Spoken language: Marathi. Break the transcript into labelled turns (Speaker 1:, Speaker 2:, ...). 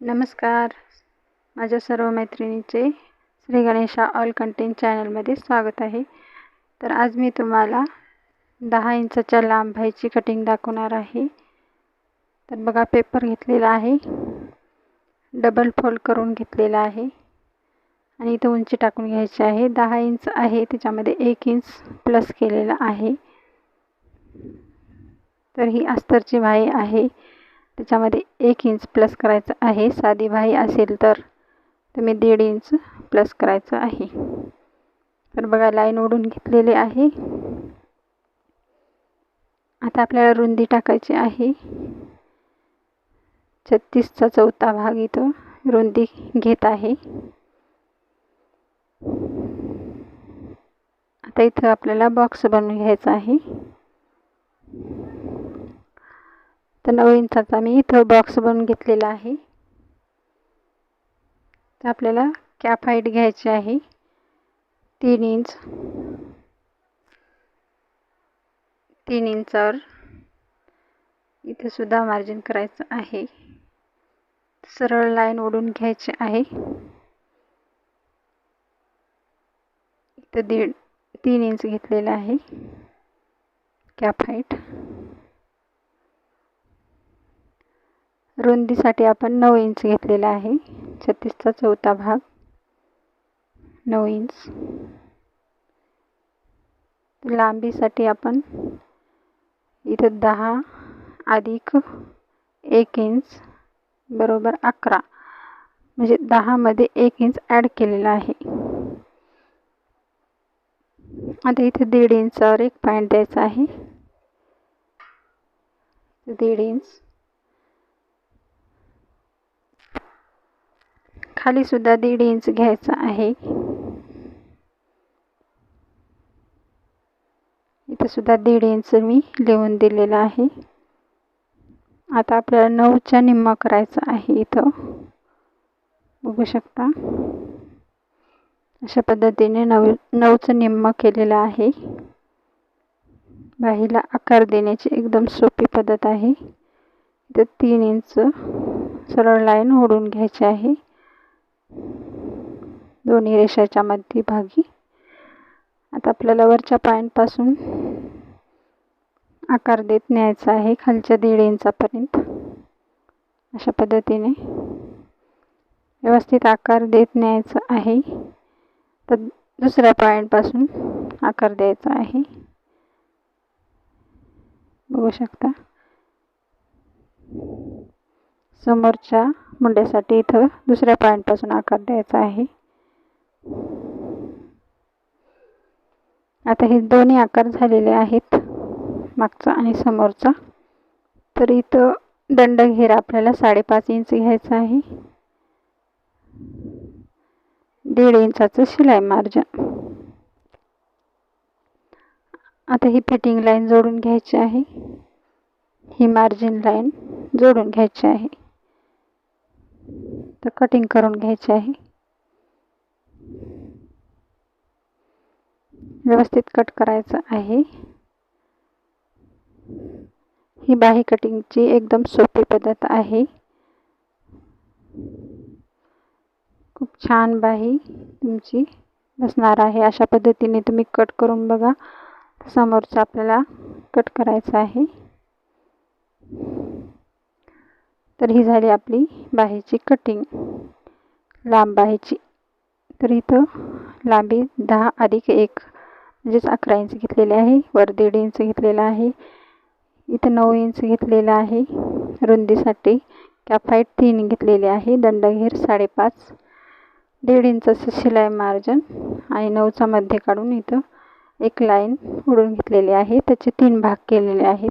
Speaker 1: नमस्कार. माझ्या सर्व मैत्रिणीचे श्री गणेशा ऑल कंटेंट चॅनलमध्ये स्वागत आहे. तर आज मी तुम्हाला दहा इंचाच्या लांब भाईची कटिंग दाखवणार आहे. तर बघा पेपर घेतलेला आहे. डबल फोल्ड करून घेतलेला आहे. आणि इथं उंची टाकून घ्यायची आहे. दहा इंच आहे त्याच्यामध्ये एक इंच प्लस केलेला आहे. तर ही अस्तरची भाई आहे. त्याच्यामध्ये एक इंच प्लस करायचं आहे. साधी बाही असेल तर तुम्ही दीड इंच प्लस करायचं आहे. तर बघा लाईन ओढून घेतलेली आहे. आता आपल्याला रुंदी टाकायची आहे. छत्तीसचा चौथा भाग इथं रुंदी घेत आहे. आता इथं आपल्याला बॉक्स बनवून घ्यायचा आहे. तर नऊ इंचाचा मी इथं बॉक्स बनवून घेतलेला आहे. तर आपल्याला कॅप हाईट घ्यायची आहे. तीन इंच तीन इंचावर इथंसुद्धा मार्जिन करायचं आहे. सरळ लाईन ओढून घ्यायची आहे. इथं दीड तीन इंच घेतलेलं आहे. कॅप हाईट रुंदीसाठी आपण नऊ इंच घेतलेला आहे. छत्तीसचा चौथा भाग. नऊ इंच लांबीसाठी आपण इथं दहा अधिक एक इंच बरोबर अकरा. म्हणजे दहामध्ये एक इंच ॲड केलेला आहे. आता इथे दीड इंचावर एक पॉईंट द्यायचा आहे. दीड इंच खाली सुद्धा दीड इंच घ्यायचा आहे. इथं सुद्धा दीड इंच मी लिहून दिलेलं आहे. आता आपल्याला नऊच्या निम्मा करायचा आहे इथं. बघू शकता. अशा पद्धतीने नऊ नऊचं निम्म केलेलं आहे. बाहीला आकार देण्याची एकदम सोपी पद्धत आहे. इथं तीन इंच सरळ लाईन ओढून घ्यायची आहे. दोन्ही रेषाच्या मध्यभागी. आता आपल्याला वरच्या पॉईंटपासून आकार देत न्यायचा आहे खालच्या दीड इंचापर्यंत अशा पद्धतीने व्यवस्थित आकार देत न्यायचा आहे. तर दुसऱ्या पॉईंटपासून आकार द्यायचा आहे. बघू शकता. समोरच्या मुंड्यासाठी इथं दुसऱ्या पॉईंटपासून आकार द्यायचा आहे. आता हे दोन्ही आकार झालेले आहेत मागचा आणि समोरचा. तर इथं दंड घेरा आपल्याला साडेपाच इंच घ्यायचा आहे. दीड इंचाचं शिलाई मार्जिन. आता ही फिटिंग लाईन जोडून घ्यायची आहे. ही मार्जिन लाईन जोडून घ्यायची आहे. तर कटिंग करून घ्यायची आहे. व्यवस्थित कट करायचं आहे. ही बाही कटिंगची एकदम सोपी पद्धत आहे. खूप छान बाही तुमची बसणार आहे. अशा पद्धतीने तुम्ही कट करून बघा. समोरचं आपल्याला कट करायचं आहे. तर ही झाली आपली बाहीची कटिंग लांब बाहीची तर इथं लांबी दहा अधिक एक म्हणजेच अकरा इंच घेतलेले आहे. वर दीड इंच घेतलेला आहे. इथं नऊ इंच घेतलेलं आहे. रुंदीसाठी कॅप हाईट तीन घेतलेले आहे. दंडघेर साडेपाच दीड इंचाचं शिलाई मार्जन आणि नऊचा मध्ये काढून इथं एक लाईन उडून घेतलेली आहे. त्याचे तीन भाग केलेले आहेत.